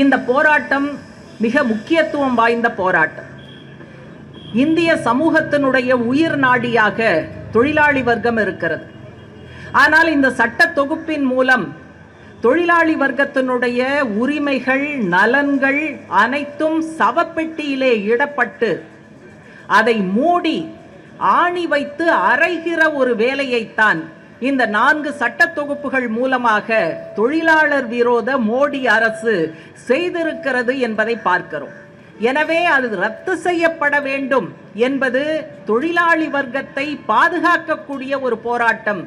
இந்த போராட்டம் மிக முக்கியத்துவம் வாய்ந்த போராட்டம். இந்திய சமூகத்தினுடைய உயிர் நாடியாக தொழிலாளி வர்க்கம் இருக்கிறது. ஆனால் இந்த சட்ட தொகுப்பின் மூலம் தொழிலாளி வர்க்கத்தினுடைய உரிமைகள் நலன்கள் அனைத்தும் சவப்பெட்டியிலே இடப்பட்டு அதை மூடி ஆணி வைத்து அரைகிற ஒரு வேலையைத்தான் இந்த நான்கு சட்ட தொகுப்புகள் மூலமாக தொழிலாளர் விரோத மோடி அரசு செய்திருக்கிறது என்பதை பார்க்கிறோம். எனவே அது ரத்து செய்யப்பட வேண்டும் என்பது தொழிலாளி வர்க்கத்தை பாதுகாக்கக்கூடிய ஒரு போராட்டம்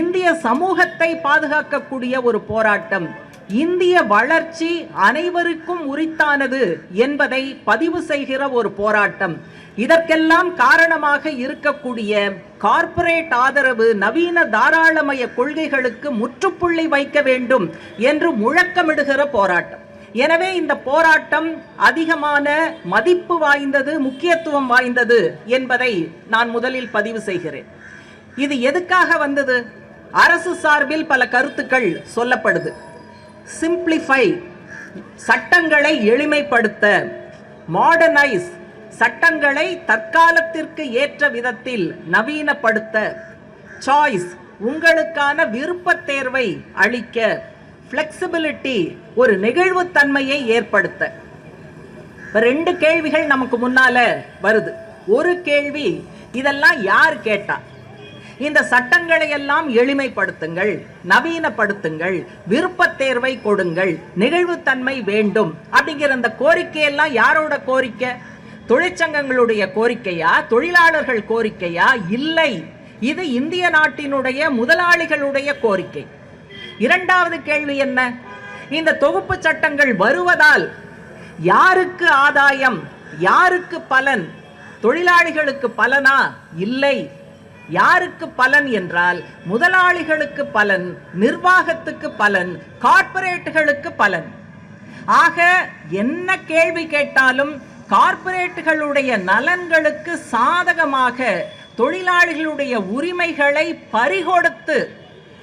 இந்திய சமூகத்தை பாதுகாக்கக்கூடிய ஒரு போராட்டம் இந்திய வளர்ச்சி அனைவருக்கும் உரித்தானது என்பதை பதிவு செய்கிற ஒரு போராட்டம். இதற்கெல்லாம் காரணமாக இருக்கக்கூடிய கார்ப்பரேட் ஆதரவு நவீன தாராளமய கொள்கைகளுக்கு முற்றுப்புள்ளி வைக்க வேண்டும் என்று முழக்கமிடுகிற போராட்டம். எனவே இந்த போராட்டம் அதிகமான மதிப்பு வாய்ந்தது முக்கியத்துவம் வாய்ந்தது என்பதை நான் முதலில் பதிவு செய்கிறேன். இது எதுக்காக வந்தது? அரசு சார்பில் பல கருத்துக்கள் சொல்லப்படுது. சிம்பிளிஃபை சட்டங்களை எளிமைப்படுத்த. மாடர்னைஸ் சட்டங்களை தற்காலத்திற்கு ஏற்ற விதத்தில் நவீனப்படுத்த. சாய்ஸ் உங்களுக்கான விருப்பத் தேர்வை அளிக்க. ஃப்ளெக்சிபிலிட்டி ஒரு நெகிழ்வுத்தன்மையை ஏற்படுத்த. இப்போ ரெண்டு கேள்விகள் நமக்கு முன்னால வருது. ஒரு கேள்வி இதெல்லாம் யார் கேட்டா? இந்த சட்டங்களை எல்லாம் எளிமைப்படுத்துங்கள் நவீனப்படுத்துங்கள் விருப்பத் தேர்வை கொடுங்கள் நிகழ்வுத்தன்மை வேண்டும் அப்படிங்கிற அந்த கோரிக்கையெல்லாம் யாரோட கோரிக்கை? தொழிற்சங்கங்களுடைய கோரிக்கையா? தொழிலாளர்கள் கோரிக்கையா? இல்லை. இது இந்திய நாட்டினுடைய முதலாளிகளுடைய கோரிக்கை. இரண்டாவது கேள்வி என்ன? இந்த தொகுப்பு சட்டங்கள் வருவதால் யாருக்கு ஆதாயம்? யாருக்கு பலன்? தொழிலாளிகளுக்கு பலனா? இல்லை. யாருக்கு பலன் என்றால் முதலாளிகளுக்கு பலன் நிர்வாகத்துக்கு பலன் கார்ப்பரேட்டுகளுக்கு பலன். ஆக என்ன கேள்வி கேட்டாலும் கார்ப்பரேட்டுகளுடைய நலன்களுக்கு சாதகமாக தொழிலாளிகளுடைய உரிமைகளை பறிகொடுத்து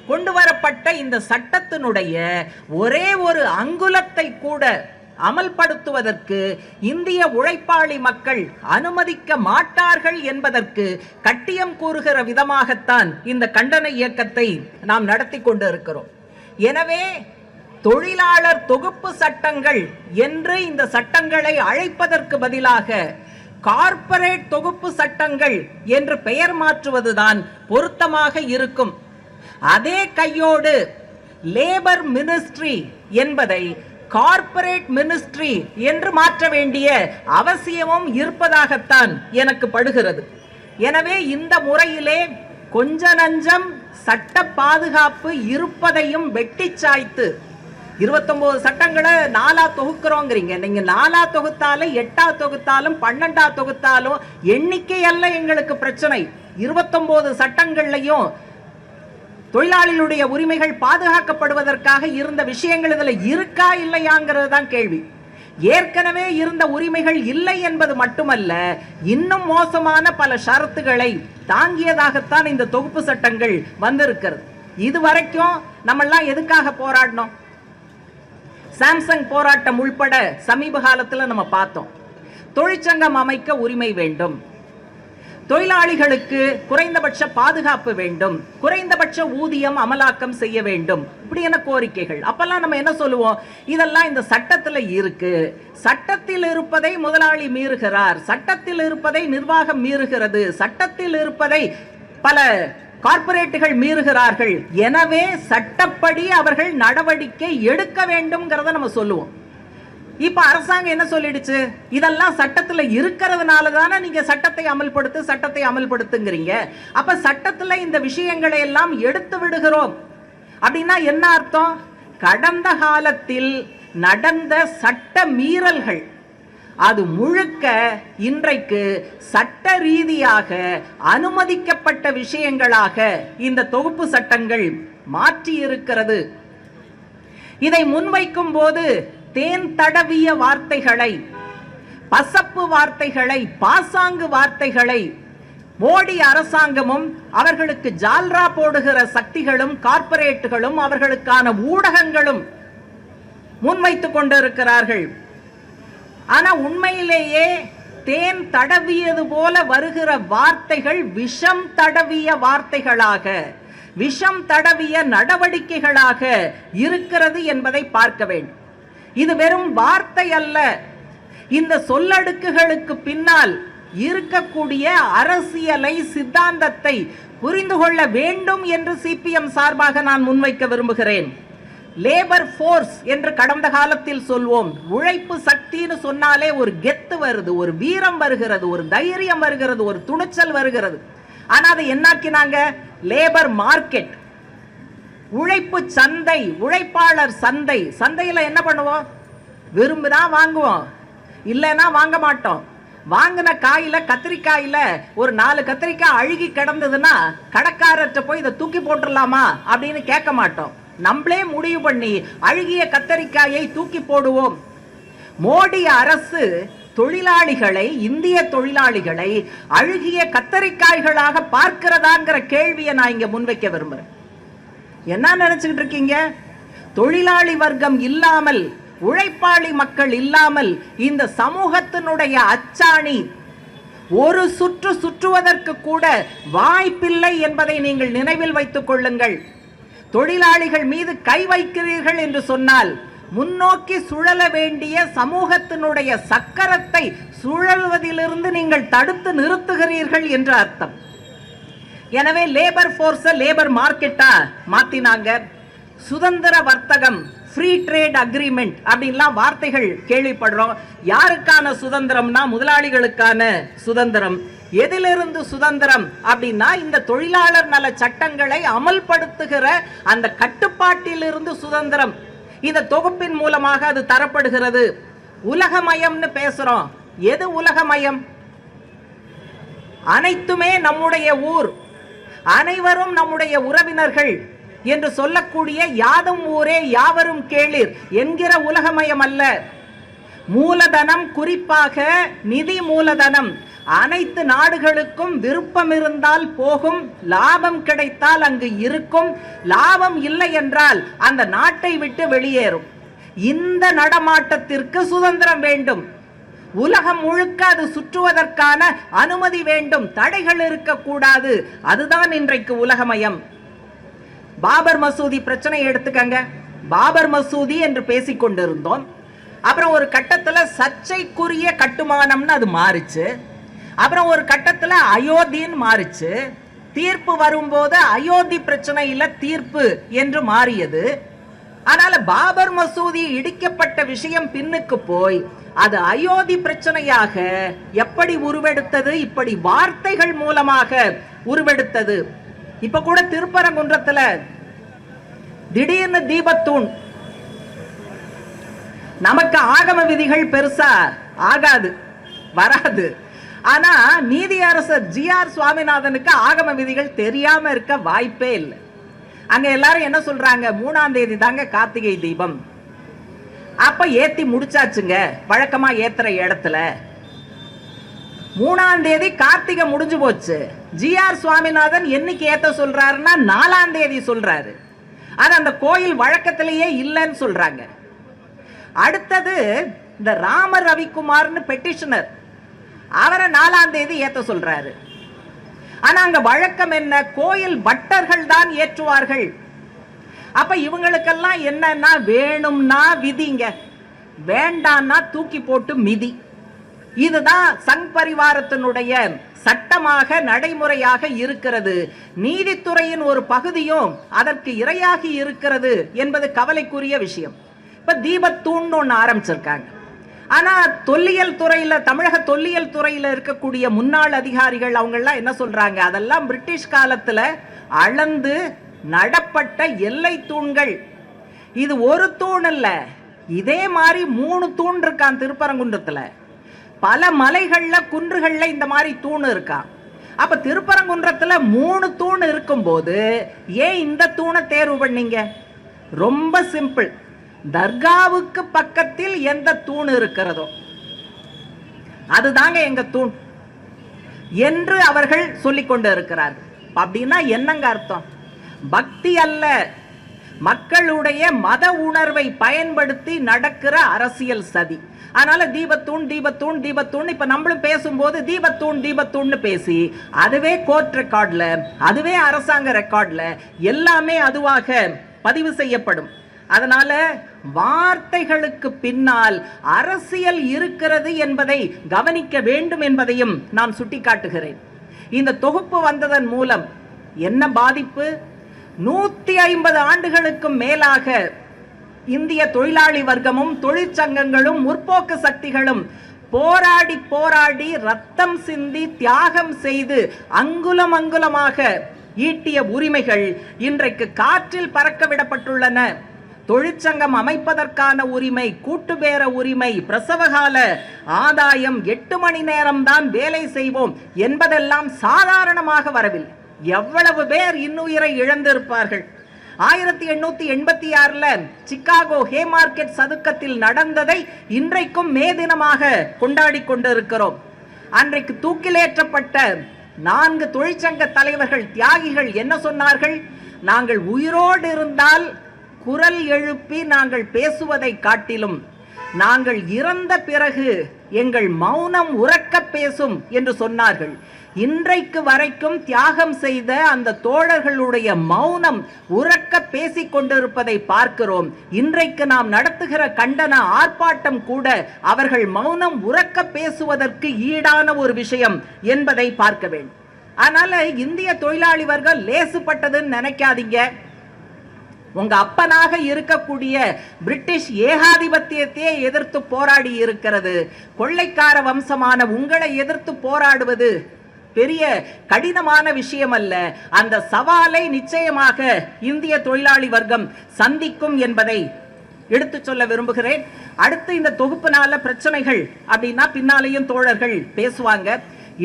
கொண்டு வரப்பட்ட இந்த சட்டத்தினுடைய ஒரே ஒரு அங்குலத்தை கூட அமல்படுத்துவதற்கு இந்திய உழைப்பாளி மக்கள் அனுமதிக்க மாட்டார்கள் என்பதற்கு கட்டியம் கூறுகிற விதமாகத்தான் இந்த கண்டன இயக்கத்தை நாம் நடத்தி கொண்டு இருக்கிறோம் எனவே தொழிலாளர் தொகுப்பு சட்டங்கள் என்று இந்த சட்டங்களை அழைப்பதற்கு பதிலாக கார்ப்பரேட் தொகுப்பு சட்டங்கள் என்று பெயர் மாற்றுவதுதான் பொருத்தமாக இருக்கும். அதே கையோடு லேபர் மினிஸ்ட்ரி என்பதை கார்ப்பரேட் மினிஸ்ட்ரி என்று மாற்ற வேண்டிய அவசியமும் இருப்பதாகத்தான் எனக்கு படுகிறது. எனவே இந்த முறையிலே கொஞ்ச நஞ்சம் சட்ட பாதுகாப்பு இருப்பதையும் வெட்டி சாய்த்து இருபத்தொன்பது சட்டங்களை நாலா தொகுக்கிறோங்கிறீங்க. நீங்க நாலா தொகுத்தாலும் எட்டா தொகுத்தாலும் பன்னெண்டா தொகுத்தாலும் எண்ணிக்கை அல்ல எங்களுக்கு பிரச்சனை. இருபத்தொம்போது சட்டங்கள்லையும் தொழிலாளிகளுடைய உரிமைகள் பாதுகாக்கப்படுவதற்காக இருந்த விஷயங்கள் இதில் இருக்கா இல்லையாங்கிறது தான் கேள்வி. ஏற்கனவே இருந்த உரிமைகள் இல்லை என்பது மட்டுமல்ல இன்னும் மோசமான பல ஷரத்துகளை தாங்கியதாகத்தான் இந்த தொகுப்பு சட்டங்கள் வந்திருக்கிறது. இது வரைக்கும் நம்மெல்லாம் எதுக்காக போராடினோம்? சாம்சங் போராட்டம் உள்பட சமீப காலத்தில் நம்ம பார்த்தோம். தொழிற்சங்கம் அமைக்க உரிமை வேண்டும். தொழிலாளிகளுக்கு குறைந்தபட்ச பாதுகாப்பு வேண்டும். குறைந்தபட்ச ஊதியம் அமலாக்கம் செய்ய வேண்டும். இப்படியான கோரிக்கைகள். அப்பெல்லாம் நம்ம என்ன சொல்லுவோம்? இதெல்லாம் இந்த சட்டத்தில் இருக்கு. சட்டத்தில் இருப்பதை முதலாளி மீறுகிறார். சட்டத்தில் இருப்பதை நிர்வாகம் மீறுகிறது. சட்டத்தில் இருப்பதை பல கார்ப்பரேட்டுகள் மீறுகிறார்கள். எனவே சட்டப்படி அவர்கள் நடவடிக்கை எடுக்க வேண்டும்ங்கிறத நம்ம சொல்லுவோம். இப்போ அரசாங்கம் என்ன சொல்லிடுச்சு? இதெல்லாம் சட்டத்துல இருக்கிறதுனால தானே நீங்க சட்டத்தை அமல்படுத்து சட்டத்தை அமல்படுத்துங்கிறீங்க. அப்போ சட்டத்துல இந்த விஷயங்களை எல்லாம் எடுத்து விடுகிறோம். அப்படின்னா என்ன அர்த்தம்? கடந்த காலத்தில் நடந்த சட்ட மீறல்கள். அது முழுக்க இன்றைக்கு சட்ட ரீதியாக அனுமதிக்கப்பட்ட விஷயங்களாக இந்த தொகுப்பு சட்டங்கள் மாற்றி இருக்கிறது இதை முன்வைக்கும் போது தேன் தடவிய வார்த்தைகளை பசப்பு வார்த்தைகளை பாசாங்கு வார்த்தைகளை மோடி அரசாங்கமும் அவர்களுக்கு ஜால்ரா போடுகிற சக்திகளும் கார்ப்பரேட்டுகளும் அவர்களுக்கான ஊடகங்களும் முன்வைத்துக் கொண்டிருக்கிறார்கள். ஆனா உண்மையிலேயே தேன் தடவியது போல வருகிற வார்த்தைகள் விஷம் தடவிய வார்த்தைகளாக விஷம் தடவிய நடவடிக்கைகளாக இருக்கிறது என்பதை பார்க்க வேண்டும். இது வெறும் வார்த்தை அல்ல. இந்த சொல்லடுக்குகளுக்கு பின்னால் இருக்கக்கூடிய அரசியலை சித்தாந்தத்தை புரிந்து கொள்ள வேண்டும் என்று சிபிஎம் சார்பாக நான் முன்வைக்க விரும்புகிறேன். லேபர் ஃபோர்ஸ் என்று கடந்த காலத்தில் சொல்வோம். உழைப்பு சக்தின்னு சொன்னாலே ஒரு கெத்து வருது ஒரு வீரம் வருகிறது ஒரு தைரியம் வருகிறது ஒரு துணிச்சல் வருகிறது. ஆனால் அதை என்னாக்கினாங்க? லேபர் மார்க்கெட் உழைப்பு சந்தை உழைப்பாளர் சந்தை. சந்தையில் என்ன பண்ணுவோம்? விரும்புனா வாங்குவோம். இல்லைன்னா வாங்க மாட்டோம். வாங்கின காயில கத்திரிக்காயில ஒரு நாலு கத்திரிக்காய் அழுகி கிடந்ததுன்னா கடைக்காரர்கிட்ட போய் இதை தூக்கி போட்டுடலாமா அப்படின்னு கேட்க மாட்டோம். நம்மளே முடிவு பண்ணி அழுகிய கத்தரிக்காயை தூக்கி போடுவோம். மோடி அரசு தொழிலாளிகளை இந்திய தொழிலாளிகளை அழுகிய கத்தரிக்காய்களாக பார்க்கிறதாங்கிற கேள்வியை நான் இங்க முன்வைக்க விரும்புறேன். என்ன நினைச்சுக்கிட்டு இருக்கீங்க? தொழிலாளி வர்க்கம் இல்லாமல் உழைப்பாளி மக்கள் இல்லாமல் இந்த சமூகத்தினுடைய அச்சாணி ஒரு சுற்று சுற்றுவதற்கு கூட வாய்ப்பில்லை என்பதை நீங்கள் நினைவில் வைத்துக் கொள்ளுங்கள். தொழிலாளிகள் மீது கை வைக்கிறீர்கள் என்று சொன்னால் முன்னோக்கி சுழல வேண்டிய சமூகத்தினுடைய சக்கரத்தை சுழல்வதிலிருந்து நீங்கள் தடுத்து நிறுத்துகிறீர்கள் என்று அர்த்தம். எனவே லேபர் ஃபோர்ஸ லேபர் மார்க்கெட்டா மாத்தினாங்க. சுதந்திர வர்த்தகம் ஃப்ரீ ட்ரேட் அக்ரிமெண்ட் அப்படின்லாம் வார்த்தைகள் கேள்விப்படுறோம். யாருக்கான சுதந்திரம்னா முதலாளிகளுக்கான சுதந்திரம். எதிலிருந்து சுதந்திரம் அப்படின்னா இந்த தொழிலாளர் நல சட்டங்களை அமல்படுத்துகிற அந்த கட்டுப்பாட்டிலிருந்து சுதந்திரம். இந்த தொகுப்பின் மூலமாக அது தரப்படுகிறது. உலகமயம்னு பேசுறோம். எது உலகமயம்? அனைத்துமே நம்முடைய ஊர். அனைவரும் நம்முடைய உறவினர்கள் என்று சொல்லக்கூடிய யாதும் ஊரே யாவரும் கேளிர் என்கிற உலகமயம் அல்ல. மூலதனம் குறிப்பாக நிதி மூலதனம். அனைத்து நாடுகளுக்கும் விருப்பம் இருந்தால் போகும் லாபம் கிடைத்தால் அங்கு இருக்கும் லாபம் இல்லை என்றால் அந்த நாட்டை விட்டு வெளியேறும். இந்த நடமாட்டத்திற்கு சுதந்திரம் வேண்டும். உலகம் முழுக்க அது சுற்றுவதற்கான அனுமதி வேண்டும். தடைகள் இருக்கக்கூடாது. அதுதான் இன்றைக்கு உலகமயம். பாபர் மசூதி பிரச்சனை எடுத்துக்கங்க. பாபர் மசூதி என்று பேசிக் கொண்டிருந்தோம். அப்புறம் ஒரு கட்டத்தில் சர்ச்சைக்குரிய கட்டுமானம்னு அது மாறுச்சு. அப்புறம் ஒரு கட்டத்தில் அயோத்தின்னு மாறுச்சு. தீர்ப்பு வரும்போது அயோத்தி பிரச்சனையில் தீர்ப்பு என்று மாறியது. அதனால பாபர் மசூதி இடிக்கப்பட்ட விஷயம் பின்னுக்கு போய் அது அயோத்தி பிரச்சனையாக எப்படி உருவெடுத்தது இப்படி வார்த்தைகள் மூலமாக உருவெடுத்தது. இப்ப கூட திருப்பரங்குன்றத்துல திடீர்னு தீபத்தூண். நமக்கு ஆகம விதிகள் பெருசா ஆகாது வராது. ஆனா நீதியரசர் ஜி ஆர் சுவாமிநாதனுக்கு ஆகம விதிகள் தெரியாம இருக்க வாய்ப்பே இல்லை. அங்க எல்லாரும் என்ன சொல்றாங்க? மூணாம் தேதி தாங்க கார்த்திகை தீபம். அப்ப ஏத்தி முடிச்சாச்சுங்க. வழக்கமா ஏத்துற இடத்துல. மூணாம் தேதி கார்த்திகை முடிஞ்சு போச்சு. ஜி ஆர் சுவாமிநாதன் என்னைக்கு ஏத்த சொல்றாருன்னா நாலாம் தேதி சொல்றாரு. ஆனா அந்த கோயில் வழக்கத்திலேயே இல்லைன்னு சொல்றாங்க. அடுத்தது இந்த ராம ரவிக்குமார்னு பெட்டிஷனர் அவரை நாலாம் தேதி ஏத்த சொல்றாரு. ஆனா அங்க வழக்கம் என்ன? கோயில் பட்டர்கள் தான் ஏற்றுவார்கள். அப்ப இவங்களுக்கெல்லாம் என்னன்னா வேணும்னா விதிங்க. வேண்டான்னா தூக்கி போட்டு மிதி. இதுதான் சங் பரிவாரத்தினுடைய சட்டமாக நடைமுறையாக இருக்கிறது. நீதித்துறையின் ஒரு பகுதியும் அதற்கு இரையாகி இருக்கிறது என்பது கவலைக்குரிய விஷயம். இப்ப தீபத்தூண்னு ஒன்று ஆரம்பிச்சிருக்காங்க. ஆனால் தொல்லியல் துறையில் தமிழக தொல்லியல் துறையில் இருக்கக்கூடிய முன்னாள் அதிகாரிகள் அவங்கெல்லாம் என்ன சொல்கிறாங்க அதெல்லாம் பிரிட்டிஷ் காலத்தில் அளந்து நடப்பட்ட எல்லை தூண்கள். இது ஒரு தூண் இல்லை இதே மாதிரி மூணு தூண் இருக்கான் திருப்பரங்குன்றத்தில். பல மலைகளில் குன்றுகளில் இந்த மாதிரி தூண் இருக்கான். அப்போ திருப்பரங்குன்றத்தில் மூணு தூண் இருக்கும்போது ஏன் இந்த தூணை தேர்வு பண்ணீங்க? ரொம்ப சிம்பிள். தர்காவுக்கு பக்கத்தில் எந்த தூண் இருக்கிறதோ அதுதாங்க எங்க தூண் என்று அவர்கள் சொல்லிக் கொண்டு இருக்கிறார்கள். அப்படின்னா என்னங்க அர்த்தம்? பக்தி அல்ல. மக்களுடைய மத உணர்வை பயன்படுத்தி நடக்கிற அரசியல் சதி. அதனால தீபத்தூண் தீபத்தூண் தீபத்தூண் இப்ப நம்மளும் பேசும்போது தீபத்தூண் தீபத்தூண்னு பேசி அதுவே கோர்ட் ரெக்கார்ட்ல அதுவே அரசாங்க ரெக்கார்ட்ல எல்லாமே அதுவாக பதிவு செய்யப்படும். அதனால வார்த்தைகளுக்கு பின்னால் அரசியல் இருக்கிறது என்பதை கவனிக்க வேண்டும் என்பதையும் நான் சுட்டிக்காட்டுகிறேன். இந்த தொகுப்பு வந்ததன் மூலம் என்ன பாதிப்பு? நூத்தி ஐம்பது ஆண்டுகளுக்கும் மேலாக இந்திய தொழிலாளி வர்க்கமும் தொழிற்சங்கங்களும் முற்போக்கு சக்திகளும் போராடி போராடி ரத்தம் சிந்தி தியாகம் செய்து அங்குலம் அங்குலமாக ஈட்டிய உரிமைகள் இன்றைக்கு காற்றில் பறக்க விடப்பட்டுள்ளன. தொழிற்சங்கம் அமைப்பதற்கான உரிமை கூட்டுபேர உரிமை பிரசவகால ஆதாயம் எட்டு மணி நேரம்தான் வேலை செய்வோம் என்பதெல்லாம் சாதாரணமாக வரவில்லை. எவ்வளவு பேர் இன்னுயிரை இழந்திருப்பார்கள். ஆயிரத்தி எண்ணூத்தி எண்பத்தி ஆறுல சிக்காகோ ஹே மார்க்கெட் சதுக்கத்தில் நடந்ததை இன்றைக்கும் மே தினமாக கொண்டாடி கொண்டிருக்கிறோம். அன்றைக்கு தூக்கிலேற்றப்பட்ட நான்கு தொழிற்சங்க தலைவர்கள் தியாகிகள் என்ன சொன்னார்கள்? நாங்கள் உயிரோடு இருந்தால் குரல் எழுப்பி நாங்கள் பேசுவதை காட்டிலும் நாங்கள் இறந்த பிறகு எங்கள் மௌனம் உறக்க பேசும் என்று சொன்னார்கள். இன்றைக்கு வரைக்கும் தியாகம் செய்த அந்த தோழர்களுடைய மௌனம் உறக்க பேசிக் கொண்டிருப்பதை பார்க்கிறோம். இன்றைக்கு நாம் நடத்துகிற கண்டன ஆர்ப்பாட்டம் கூட அவர்கள் மௌனம் உறக்க பேசுவதற்கு ஈடான ஒரு விஷயம் என்பதை பார்க்க வேண்டும். அதனால இந்திய தொழிலாளி வர்க்கம் லேசுப்பட்டதுன்னு நினைக்காதீங்க. உங்க அப்பனாக இருக்கக்கூடிய பிரிட்டிஷ் ஏகாதிபத்தியத்தையே எதிர்த்து போராடி இருக்கிறது. கொள்ளைக்கார வம்சமான உங்களை எதிர்த்து போராடுவது பெரிய கடினமான விஷயம் அல்ல அந்த சவாலை நிச்சயமாக இந்திய தொழிலாளி வர்க்கம் சந்திக்கும் என்பதை எடுத்து சொல்ல விரும்புகிறேன். அடுத்து இந்த தொகுப்புனால பிரச்சனைகள் அப்படின்னா பின்னாலேயும் தோழர்கள் பேசுவாங்க.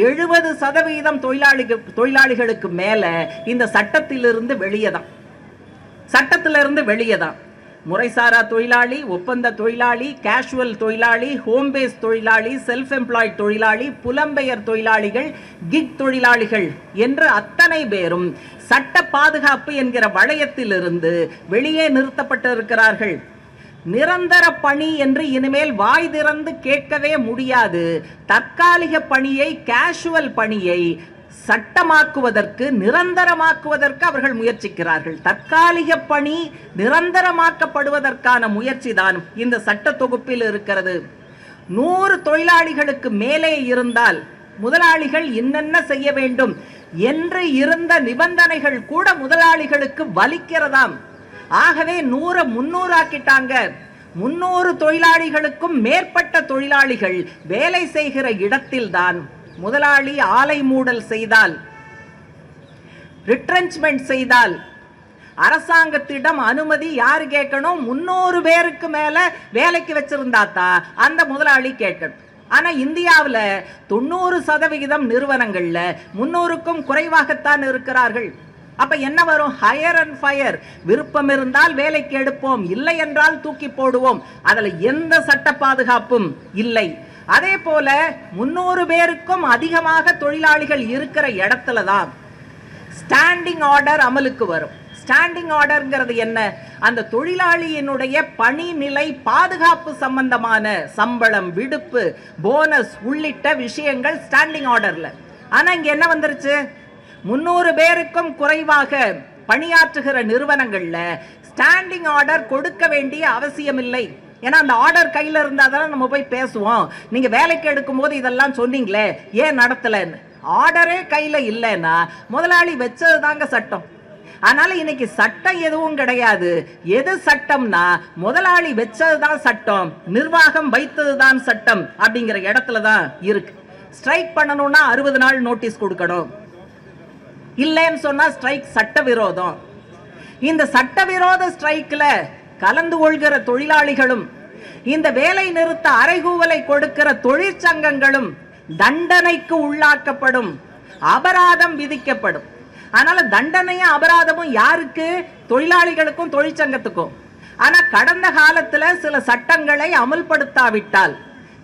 எழுபது சதவீதம் தொழிலாளிகள் தொழிலாளிகளுக்கு மேல இந்த சட்டத்திலிருந்து வெளியே தான். சட்டத்திலிருந்து வெளியே தான் முறைசாரா தொழிலாளி ஒப்பந்த தொழிலாளி கேஷுவல் தொழிலாளி ஹோம் பேஸ் தொழிலாளி செல்ஃப் எம்ப்ளாய்ட் தொழிலாளி புலம்பெயர் தொழிலாளிகள் கிக் தொழிலாளிகள் என்று அத்தனை பேரும் சட்ட பாதுகாப்பு என்கிற வளையத்திலிருந்து வெளியே நிறுத்தப்பட்டிருக்கிறார்கள். நிரந்தர பணி என்று இனிமேல் வாய் திறந்து கேட்கவே முடியாது. தற்காலிக பணியை கேஷுவல் பணியை சட்டமாக்குவதற்கு நிரந்தரமாக்குவதற்கு அவர்கள் முயற்சிக்கிறார்கள். தற்காலிக பணி நிரந்தரமாக்கப்படுவதற்கான முயற்சி தான் இந்த சட்ட தொகுப்பில் இருக்கிறது. நூறு தொழிலாளிகளுக்கு மேலே இருந்தால் முதலாளிகள் என்னென்ன செய்ய வேண்டும் என்று இருந்த நிபந்தனைகள் கூட முதலாளிகளுக்கு வலிக்கிறதாம். ஆகவே நூற முன்னூறு ஆக்கிட்டாங்க முன்னூறு தொழிலாளிகளுக்கும் மேற்பட்ட தொழிலாளிகள் வேலை செய்கிற இடத்தில்தான் முதலாளி ஆலை மூடல் செய்தால் ரிட்ரென்ச்மெண்ட் செய்தால் அரசாங்கத்திடம் அனுமதி யார் கேட்கணும்? முன்னூறு பேருக்கு மேல வேலைக்கு வச்சிருந்தாத்தா அந்த முதலாளி கேட்கணும். ஆனா இந்தியாவில் தொண்ணூறு சதவிகிதம் நிறுவனங்கள்ல முன்னூறுக்கும் குறைவாகத்தான் இருக்கிறார்கள். அப்ப என்ன வரும்? ஹையர் அண்ட் ஃபயர் விருப்பம் இருந்தால் வேலைக்கு எடுப்போம். இல்லை என்றால் தூக்கி போடுவோம். அதில் எந்த சட்ட பாதுகாப்பும் இல்லை. அதே போல முன்னூறு பேருக்கும் அதிகமாக தொழிலாளிகள் இருக்கிற இடத்துல தான் ஸ்டாண்டிங் ஆர்டர் அமலுக்கு வரும். ஸ்டாண்டிங் ஆர்டர்ங்கிறது என்ன? அந்த தொழிலாளியினுடைய பணி நிலை பாதுகாப்பு சம்பந்தமான சம்பளம் விடுப்பு போனஸ் உள்ளிட்ட விஷயங்கள் ஸ்டாண்டிங் ஆர்டரில் ஆனால் இங்கே என்ன வந்துருச்சு? முன்னூறு பேருக்கும் குறைவாக பணியாற்றுகிற நிறுவனங்களில் ஸ்டாண்டிங் ஆர்டர் கொடுக்க வேண்டிய அவசியமில்லை. ஏன்னா அந்த ஆர்டர் கையில் இருந்தால் தானே நம்ம போய் பேசுவோம். நீங்கள் வேலைக்கு எடுக்கும் போது இதெல்லாம் சொன்னீங்களே ஏன் நடத்தலைன்னு? ஆர்டரே கையில் இல்லைன்னா முதலாளி வச்சது தாங்க சட்டம். அதனால இன்னைக்கு சட்டம் எதுவும் கிடையாது. எது சட்டம்னா முதலாளி வச்சதுதான் சட்டம் நிர்வாகம் வைத்ததுதான் சட்டம் அப்படிங்கிற இடத்துல தான் இருக்கு. ஸ்ட்ரைக் பண்ணணும்னா அறுபது நாள் நோட்டீஸ் கொடுக்கணும். இல்லைன்னு சொன்னா ஸ்ட்ரைக் சட்ட விரோதம். இந்த சட்டவிரோத ஸ்ட்ரைக்ல கலந்து கொள்கிற தொழிலாளிகளும் இந்த வேலை நிறுத்த அறைகூவலை கொடுக்கிற தொழிற்சங்கங்களும் தண்டனைக்கு உள்ளாக்கப்படும் அபராதம் விதிக்கப்படும். அதனால தண்டனையும் அபராதமும் யாருக்கு? தொழிலாளிகளுக்கும் தொழிற்சங்கத்துக்கும். ஆனா கடந்த காலத்துல சில சட்டங்களை அமல்படுத்தாவிட்டால்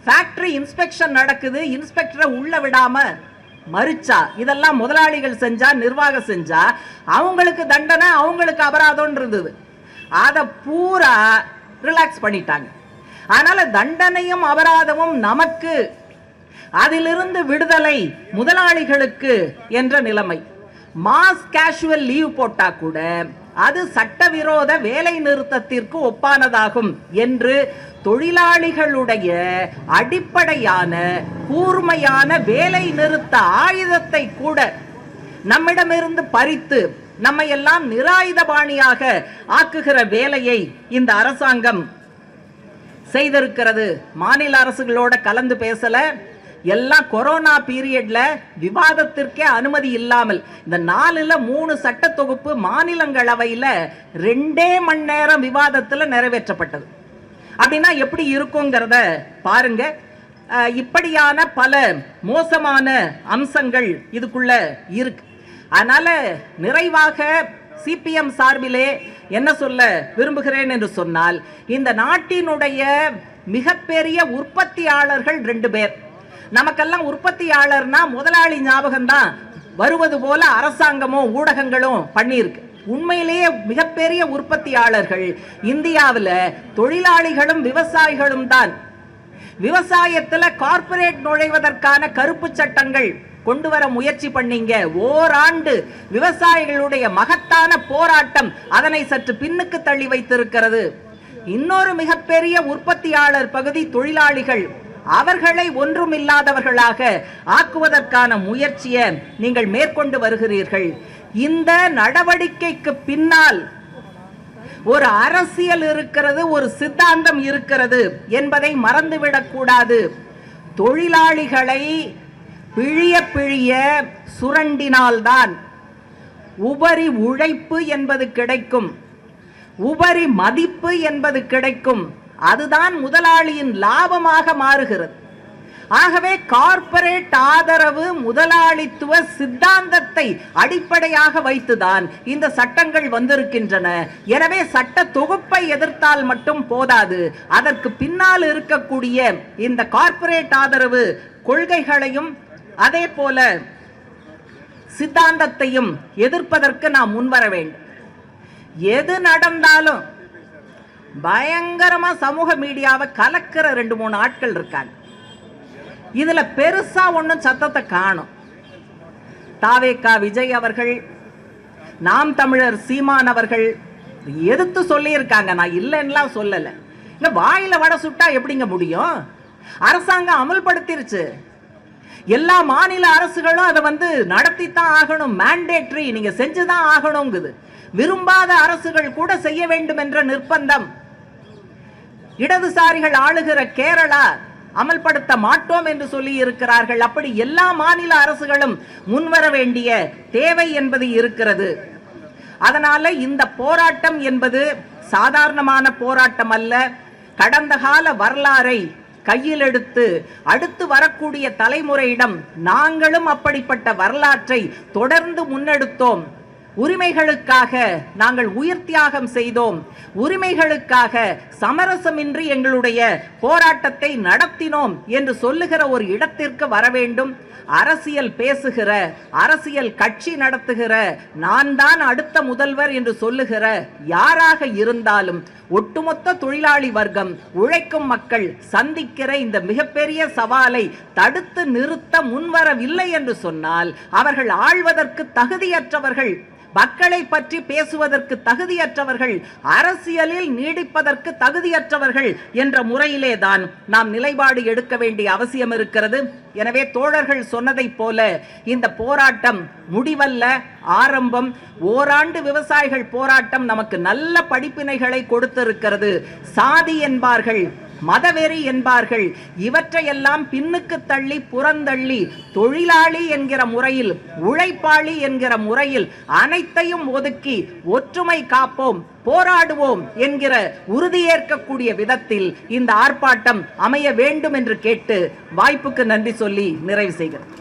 ஃபேக்டரி இன்ஸ்பெக்ஷன் நடக்குது இன்ஸ்பெக்டரை உள்ள விடாம மறுச்சா இதெல்லாம் முதலாளிகள் செஞ்சா நிர்வாகம் செஞ்சா அவங்களுக்கு தண்டனை அவங்களுக்கு அபராதம் இருந்தது அதை பூரா ரிலாக்ஸ் பண்ணிட்டாங்க. அதனால தண்டனையும் அபராதமும் நமக்கு அதிலிருந்து விடுதலை முதலாளிகளுக்கு என்ற நிலைமை. மாஸ் கேஷுவல் லீவ் போட்டா கூட அது சட்டவிரோத வேலை நிறுத்தத்திற்கு ஒப்பானதாகும் என்று தொழிலாளிகளுடைய அடிப்படையான கூர்மையான வேலை நிறுத்த ஆயுதத்தை கூட நம்மிடமிருந்து பறித்து நம்மை எல்லாம் நிராயுதபாணியாக ஆக்குகிற வேலையை இந்த அரசாங்கம் செய்திருக்கிறது. மாநில அரசுகளோட கலந்து பேசல. எல்லாம் கொரோனா பீரியட்ல விவாதத்திற்கே அனுமதி இல்லாமல் இந்த நாலுல மூணு சட்ட தொகுப்பு மாநிலங்களவையில ரெண்டே மணி நேரம் விவாதத்துல நிறைவேற்றப்பட்டது. அப்படின்னா எப்படி இருக்குங்கிறத பாருங்க. இப்படியான பல மோசமான அம்சங்கள் இதுக்குள்ள இருக்கு. அதனால் நிறைவாக சிபிஎம் சார்பிலே என்ன சொல்ல விரும்புகிறேன் என்று சொன்னால் இந்த நாட்டினுடைய மிகப்பெரிய உற்பத்தியாளர்கள் ரெண்டு பேர். நமக்கெல்லாம் உற்பத்தியாளர்னா முதலாளி ஞாபகம் தான் வருவது போல அரசாங்கமும் ஊடகங்களும் பண்ணியிருக்கு. உண்மையிலேயே மிகப்பெரிய உற்பத்தியாளர்கள் இந்தியாவில் தொழிலாளிகளும் விவசாயிகளும் தான். விவசாயத்தில் கார்ப்பரேட் நுழைவதற்கான கருப்பு சட்டங்கள் கொண்டு வர முயற்சி பண்ணீங்க. ஓராண்டு விவசாயிகளுடைய மகத்தான போராட்டம் அதனை சற்று பின்னுக்கு தள்ளி வைத்திருக்கிறது. இன்னொரு மிகப்பெரிய உற்பத்தியாளர் பகுதி தொழிலாளிகள். அவர்களை ஒன்றுமில்லாதவர்களாக ஆக்குவதற்கான முயற்சியை நீங்கள் மேற்கொண்டு வருகிறீர்கள். இந்த நடவடிக்கைக்கு பின்னால் ஒரு அரசியல் இருக்கிறது ஒரு சித்தாந்தம் இருக்கிறது என்பதை மறந்துவிடக்கூடாது. தொழிலாளிகளை பிழிய பிழிய சுரண்டினால்தான் உபரி உழைப்பு என்பது கிடைக்கும். உபரி மதிப்பு என்பது கிடைக்கும். அதுதான் முதலாளியின் லாபமாக மாறுகிறது. ஆகவே கார்ப்பரேட் ஆதரவு முதலாளித்துவ சித்தாந்தத்தை அடிப்படையாக வைத்துதான் இந்த சட்டங்கள் வந்திருக்கின்றன. எனவே சட்ட தொகுப்பை எதிர்த்தால் மட்டும் போதாது. அதற்கு பின்னால் இருக்கக்கூடிய இந்த கார்ப்பரேட் ஆதரவு கொள்கைகளையும் அதே போல சித்தாந்தத்தையும் எதிர்ப்பதற்கு நாம் முன்வர வேண்டும். எது நடந்தாலும் பயங்கரமா சமூக மீடியாவை கலக்கிற ரெண்டு மூணு ஆட்கள் இருக்காங்க. இதுல பெருசா ஒண்ணும் சத்தத்தை காணும். தாவேக்கா விஜய் அவர்கள் நாம் தமிழர் சீமான் அவர்கள் எதிர்த்து சொல்லியிருக்காங்க. நான் இல்லைன்னுலாம் சொல்லலை. இந்த வாயில வடை சுட்டா எப்படிங்க முடியும்? அரசாங்கம் அமல்படுத்திருச்சு. எல்லா மாநில அரசுகளும் அதை வந்து நடத்தித்தான் ஆகணும் மேண்டேட்ரி நீங்க செஞ்சுதான் ஆகணுங்குது. விரும்பாத அரசுகள் கூட செய்ய வேண்டும் என்ற நிர்பந்தம் இடதுசாரிகள் ஆளுகிற கேரளா அமல்படுத்த மாட்டோம் என்று சொல்லி இருக்கிறார்கள். அப்படி எல்லா மாநில அரசுகளும் முன்வர வேண்டிய தேவை என்பது இருக்கிறது. அதனால இந்த போராட்டம் என்பது சாதாரணமான போராட்டம் அல்ல. கடந்த கால வரலாறை கையில் எடுத்து அடுத்து வரக்கூடிய தலைமுறையிடம் நாங்களும் அப்படிப்பட்ட வரலாற்றை தொடர்ந்து முன்னெடுத்தோம். உரிமைகளுக்காக நாங்கள் உயிர் தியாகம் செய்தோம். உரிமைகளுக்காக சமரசமின்றி எங்களுடைய போராட்டத்தை நடத்தினோம் என்று சொல்லுகிற ஒரு இடத்திற்கு வர வேண்டும். அரசியல் பேசுகிற அரசியல் கட்சி நடத்துகிற நான் தான் அடுத்த முதல்வர் என்று சொல்லுகிற யாராக இருந்தாலும் ஒட்டுமொத்த தொழிலாளி வர்க்கம் உழைக்கும் மக்கள் சந்திக்கிற இந்த மிகப்பெரிய சவாலை தடுத்து நிறுத்த முன்வரவில்லை என்று சொன்னால் அவர்கள் ஆள்வதற்கு தகுதியற்றவர்கள் மக்களை பற்றி பேசுவதற்கு தகுதியற்றவர்கள் அரசியலில் நீடிப்பதற்கு தகுதியற்றவர்கள் என்ற முறையிலே தான் நாம் நிலைப்பாடு எடுக்க வேண்டிய அவசியம் இருக்கிறது. எனவே தோழர்கள் சொன்னதைப் போல இந்த போராட்டம் முடிவல்ல ஆரம்பம். ஓராண்டு விவசாயிகள் போராட்டம் நமக்கு நல்ல படிப்பினைகளை கொடுத்திருக்கிறது. சாதி என்பார்கள் மதவெறி என்பார்கள். இவற்றையெல்லாம் பின்னுக்கு தள்ளி புறந்தள்ளி தொழிலாளி என்கிற முறையில் உழைப்பாளி என்கிற முறையில் அனைத்தையும் ஒதுக்கி ஒற்றுமை காப்போம் போராடுவோம் என்கிற உறுதியேற்கக்கூடிய விதத்தில் இந்த ஆர்ப்பாட்டம் அமைய வேண்டும் என்று கேட்டு வாய்ப்புக்கு நன்றி சொல்லி நிறைவு செய்கிறேன்.